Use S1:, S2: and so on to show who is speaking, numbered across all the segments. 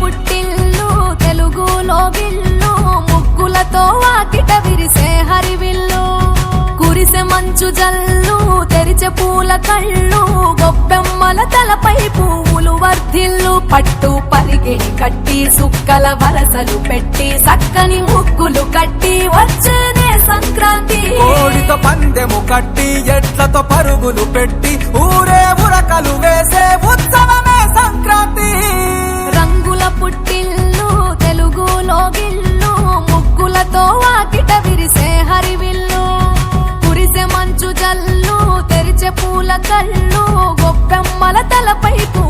S1: పుట్టిల్లు తెలుగులో విల్లు ముగ్గులతో వాకిట విరిసే హరివిల్లు. కురిసె మంచు జల్లు తెరిచె పూల కళ్ళు గొప్పెమ్మల తలపై పువ్వులు వర్ధిల్లు. పట్టు పరిగి కట్టి సుక్కల వరసలు పెట్టి చక్కని ముగ్గులు కట్టి వచ్చేనే సంక్రాంతి.
S2: కోడితో పందెము కట్టి ఎట్లతో పరుగులు పెట్టి
S1: ఊ కళ్ళు గొప్పెమ్మల తలపై
S2: పూ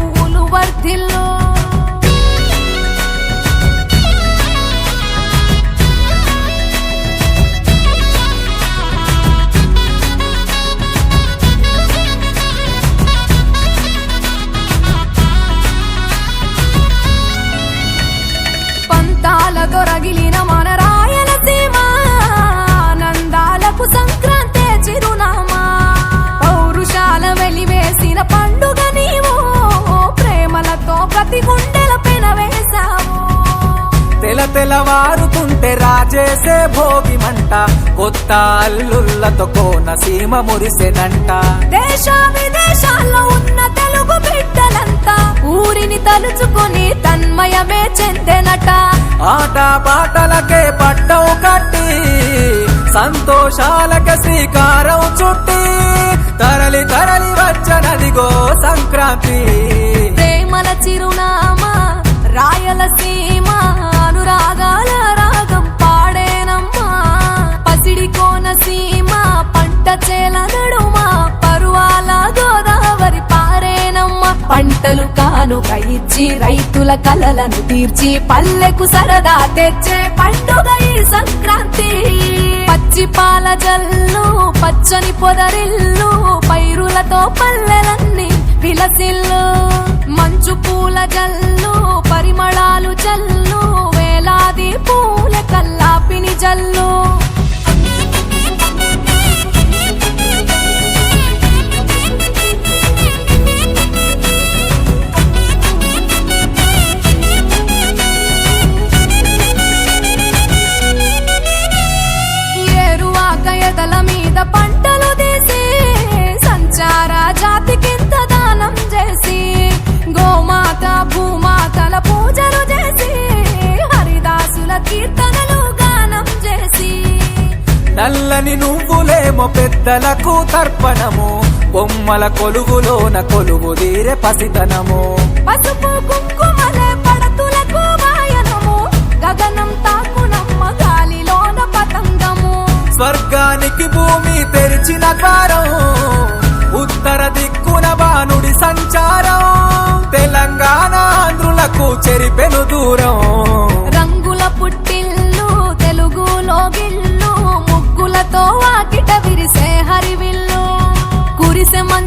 S2: తెలవారుతుంటే రాజేసే భోగి మంట కొత్త అల్లుళ్ళతో కోన సీమ మురిసెనంట.
S1: దేశ విదేశాల్లో ఉన్న తెలుగు బిడ్డలంతా ఊరిని తలుచుకొని తన్మయమే చెందెనట.
S2: ఆట పాటలకే పట్టం కట్టి సంతోషాలకే శ్రీకారం
S1: కానుక ఇచ్చి రైతుల కలలను తీర్చి పల్లెకు సరదా తెచ్చే పండుగ ఈ సంక్రాంతి. పచ్చి పాల జల్లు పచ్చని పొదరిల్లు పైరులతో పల్లెలన్నీ విలసిల్లు. మంచు పూల జల్లు
S2: నల్లని నువ్వులేమో పెద్దలకు తర్పణము. బొమ్మల కొలువులోన కొలువు తీరే పసితనము.
S1: పసుపు కుంకుమలే పడతులకు వాయనము. గగనం తాకునమ్మ గాలిలోన పతంగము.
S2: స్వర్గానికి భూమి తెరిచిన ద్వారం. ఉత్తర దిక్కున బానుడి సంచారం. తెలంగాణ ఆంధ్రులకు చెరిపెను దూరం.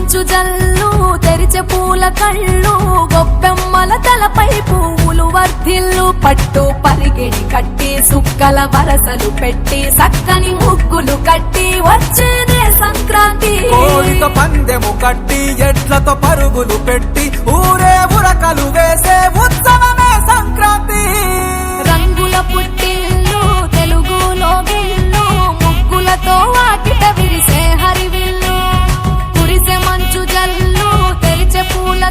S1: మంచు జల్లు తెరిచే పూల కళ్ళు గొప్పెమ్మల తలపై పువ్వులు వర్ధిల్లు పట్టు పరిగిణి కట్టి సుక్కల వరసలు పెట్టి సక్కని ముగ్గులు కట్టి వచ్చేదే సంక్రాంతి.
S2: కోడితో పందెము కట్టి ఎడ్లతో పరుగులు పెట్టి ఊరే ఉరకలు వేసే
S1: ఉత్సవం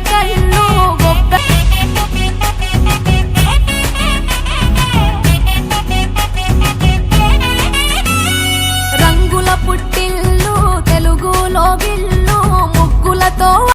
S1: తెరిచే